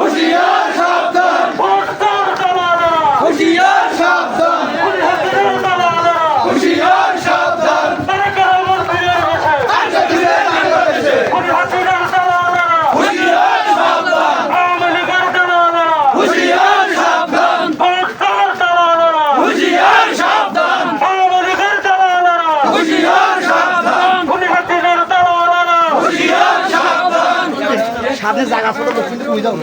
Hoje সামনে জায়গা ছোট করছি তুমি যাও।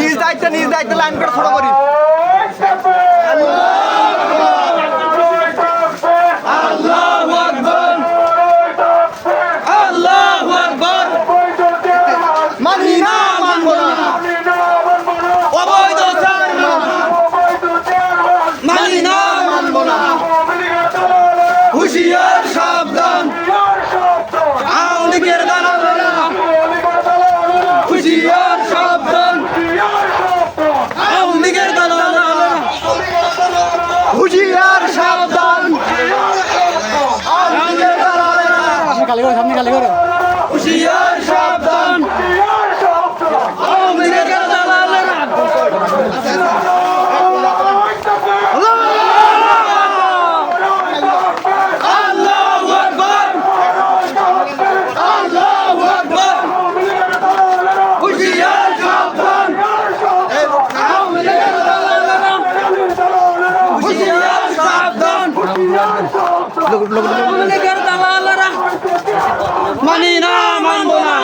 নিজ দায়িত্ব নিজ দায়িত্ব লাইন করে। ছোট করি হুশিয়ার সাবধান। সামনে গালি করো। হুশিয়ার শব্দ মানি না মানব না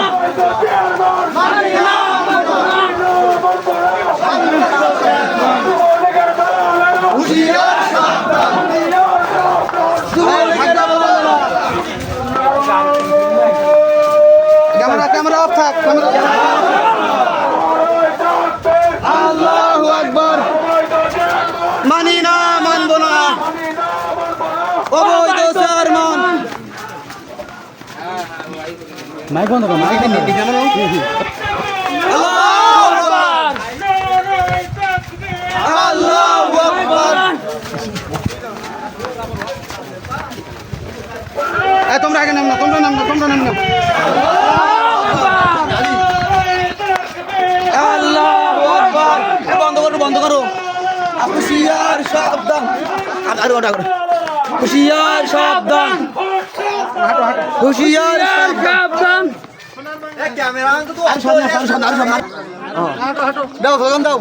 মানি না ক্যামেরা ক্যামেরা অফ থাক ক্যামেরা মাইক বন্ধ করো মাইক দিন দিন আমার তোমরা আগে নাম না তোমরা নাম না তোমরা নাম না বন্ধ করো বন্ধ করো। হুশিয়ার সাবধান। আরও আরও হুশিয়ার সাবধান। হুশিয়ার সাবধান। দাও দাও।